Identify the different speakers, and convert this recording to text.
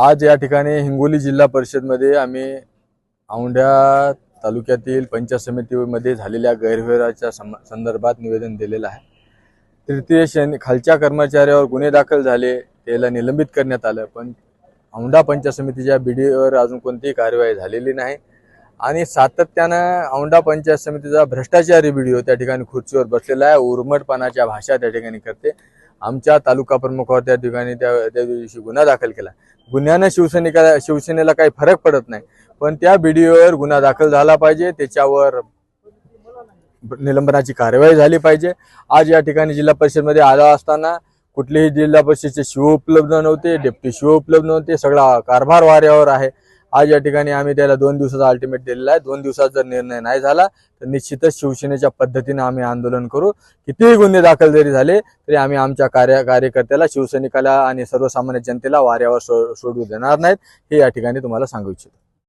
Speaker 1: आज या ठिकाणी हिंगोली जिल्हा परिषदमध्ये आम्ही औंढ्या तालुक्यातील पंचायत समितीमध्ये झालेल्या गैरव्यवहाराच्या सम- संदर्भात निवेदन दिलेलं आहे. तृतीय श्रेणी खालच्या कर्मचाऱ्यावर गुन्हे दाखल झाले त्याला निलंबित करण्यात आलं पण औंढा पंचायत समितीच्या बीडीओवर अजून कोणतीही कार्यवाही झालेली नाही. आणि सातत्यानं औंढा पंचायत समितीचा भ्रष्टाचारी व्हिडिओ त्या ठिकाणी खुर्चीवर बसलेला आहे उर्मटपणाच्या भाषा त्या ठिकाणी करते. आमच्या तालुका प्रमुखावर त्या ठिकाणी त्या त्या दिवशी गुन्हा दाखल केला. गुन्ह्यानं शिवसैनिका शिवसेनेला काही फरक पडत नाही. पण त्या बीडीओवर गुन्हा दाखल झाला पाहिजे त्याच्यावर निलंबनाची कार्यवाही झाली पाहिजे. आज या ठिकाणी जिल्हा परिषदमध्ये आला असताना कुठलेही जिल्हा परिषदचे शिव उपलब्ध नव्हते डेप्टी शिव उपलब्ध नव्हते सगळा कारभार वाऱ्यावर आहे. आज या ठिकाणी आम्ही त्याला दोन दिवसाचा अल्टिमेट दिलेला आहे. दोन दिवसात जर निर्णय नाही झाला तर निश्चितच शिवसेनेच्या पद्धतीने आम्ही आंदोलन करू. कितीही गुन्हे दाखल जरी झाले तरी आम्ही आमच्या कार्य कार्यकर्त्याला शिवसैनिकाला आणि सर्वसामान्य जनतेला वाऱ्यावर सोडू देणार नाहीत. हे या ठिकाणी तुम्हाला सांगू इच्छितो.